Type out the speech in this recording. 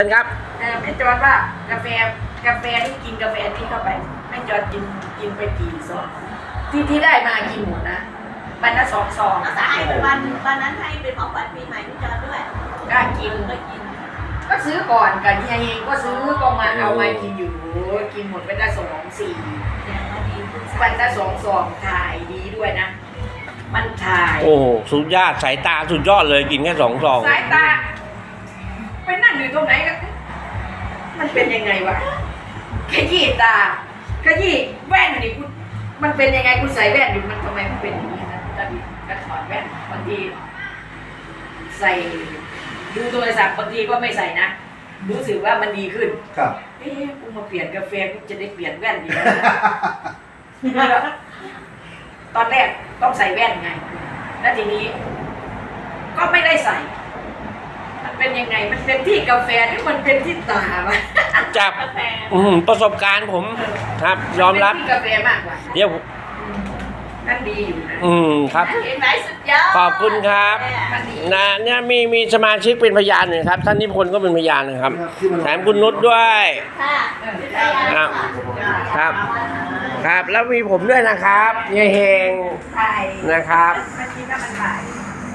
เชิญครับเออแม่จอดว่ากาแฟกาแฟที่กินกาแฟที่เข้าไปแม่จอดกินกินไปกี่ซองที่ที่ได้มากินหมดนะวันละสองซองเราจะให้เป็นวันวันนั้นให้เป็นของขวัญปีใหม่พี่จอนด้วยกล้ากินเคยกิน ก็ซื้อก่อนกับเฮียเองก็ซื้อก็มาเอามากินอยู่กินหมดวันละสองสี่อย่างว่าดีขึ้นวันละสองซองถ่ายดีด้วยนะ มันถ่าย โอ้โหสุดยอดสายตาสุดยอดเลยกินแค่สองซองสายตา ไปนั่งอยู่ตรงไหนกันมันเป็นยังไงวะขยี้ตาขยี้แว่นอยู่นี่คุณมันเป็นยังไงคุณใส่แว่นอยู่มันทำไมมันเป็นอย่างนี้นะตอนนี้ก็ถอดแว่นบางทีใส่ดูโทรศัพท์บางทีก็ไม่ใส่นะ รู้สึกว่ามันดีขึ้น ครับเอ๊ะกูมาเปลี่ยนกาแฟกูจะได้เปลี่ยนแว่นดีไหมตอนแรกต้องใส่แว่นไง แล้วทีนี้ ก็ไม่ได้ใส่มัน เป็นยังไง มันเป็นที่กาแฟหรือมันเป็นที่ตาวะจากกาแฟอืมประสบการณ์ผมครับ ยอมรับเป็นที่กาแฟมากกว่าเดี๋ยวนั่นดีอยู่นะอืมครับ เห็นไหมสุดยอดขอบคุณครับ มันดีนะเนี่ยมีมีสมาชิกเป็นพยานหนึ่งครับ ท่านนิพนธ์ก็เป็นพยานนะครับ แถมคุณนุชด้วยค่ะครับครับ ครับ แล้วมีผมด้วยนะครับเฮียเฮงถ่ายนะครับมันคิดว่ามันถ่าย